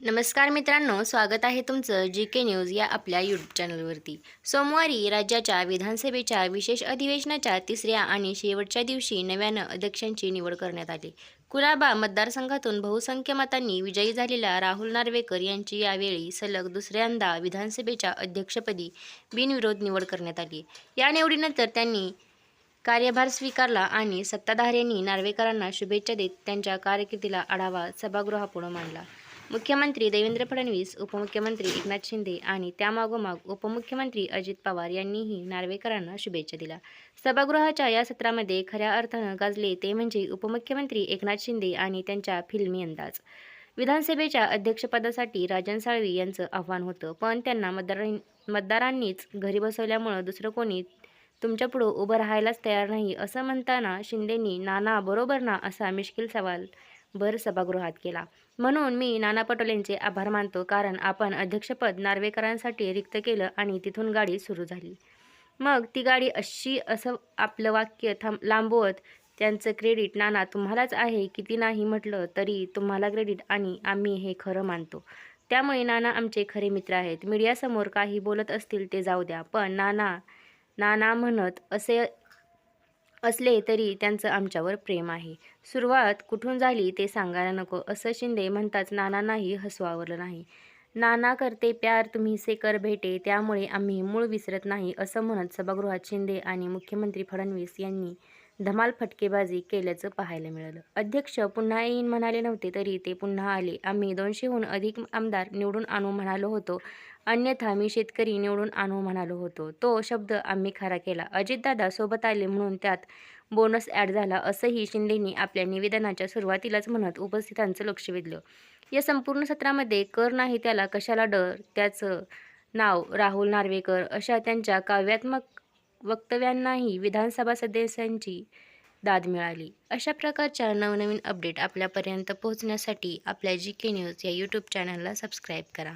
नमस्कार मित्रांनो स्वागत आहे तुमचं जी के न्यूज या आपल्या यूट्यूब चॅनलवरती सोमवारी राज्याच्या विधानसभेच्या विशेष अधिवेशनाच्या तिसऱ्या आणि शेवटच्या दिवशी नव्यानं अध्यक्षांची निवड करण्यात आली. कुलाबा मतदारसंघातून बहुसंख्य मतांनी विजयी झालेल्या राहुल नार्वेकर यांची यावेळी सलग दुसऱ्यांदा विधानसभेच्या अध्यक्षपदी बिनविरोध निवड करण्यात आली. या निवडीनंतर त्यांनी कार्यभार स्वीकारला आणि सत्ताधाऱ्यांनी नार्वेकरांना शुभेच्छा देत त्यांच्या कारकिर्दीला आढावा सभागृहापुढं मांडला. मुख्यमंत्री देवेंद्र फडणवीस उपमुख्यमंत्री एकनाथ शिंदे आणि त्यामागोमाग उपमुख्यमंत्री अजित पवार यांनीही नार्वेकरांना शुभेच्छा दिल्या. सभागृहाच्या या सत्रामध्ये खऱ्या अर्थानं गाजले ते म्हणजे उपमुख्यमंत्री एकनाथ शिंदे आणि त्यांच्या फिल्मी अंदाज. विधानसभेच्या अध्यक्षपदासाठी राजन साळवी यांचं आव्हान होतं पण त्यांना मतदार मतदारांनीच घरी बसवल्यामुळं दुसरं कोणी तुमच्यापुढं उभं राहायलाच तयार नाही असं म्हणताना शिंदेंनी नाना बरोबर ना असा मिश्किल सवाल भर सभागृहात केला. म्हणून मी नाना पटोलेंचे आभार मानतो कारण आपण अध्यक्षपद नार्वेकरांसाठी रिक्त केलं आणि तिथून गाडी सुरू झाली. मग ती गाडी अशी असं आपलं वाक्य थांब लांबवत त्यांचं क्रेडिट नाना तुम्हालाच आहे किती नाही म्हटलं तरी तुम्हाला क्रेडिट आणि आम्ही हे खरं मानतो. त्यामुळे नाना आमचे खरे मित्र आहेत. मीडियासमोर काही बोलत असतील ते जाऊ द्या. पण नाना नाना म्हणत असे असले तरी त्यांचं आमच्यावर प्रेम आहे. सुरुवात कुठून झाली ते सांगायला नको. असं शिंदे म्हणताच नानांनाही हसू आवरलं नाही. नाना करते प्यार तुम्ही से कर भेटे त्यामुळे आम्ही मूळ विसरत नाही असं म्हणत सभागृहात शिंदे आणि मुख्यमंत्री फडणवीस यांनी धमाल फटकेबाजी केल्याचं पाहायला मिळालं. अध्यक्ष पुन्हा येईन म्हणाले नव्हते तरी ते पुन्हा आले. आम्ही दोनशेहून अधिक आमदार निवडून आणू म्हणालो होतो. अन्यथा मी शेतकरी निवडून आणू म्हणालो होतो. तो शब्द आम्ही खरा केला. अजितदादा सोबत आले म्हणून त्यात बोनस ॲड झाला असंही शिंदेंनी आपल्या निवेदनाच्या सुरुवातीलाच म्हणत उपस्थितांचं लक्ष वेधलं. या संपूर्ण सत्रामध्ये कर नाही त्याला कशाला डर? त्याचं नाव राहुल नार्वेकर अशा त्यांच्या काव्यात्मक वक्तव्यांनाही विधानसभा सदस्यांची दाद मिळाली. अशा प्रकारच्या नवनवीन अपडेट आपल्यापर्यंत पोहोचण्यासाठी आपल्या जी के न्यूज या यूट्यूब चॅनलला सबस्क्राईब करा.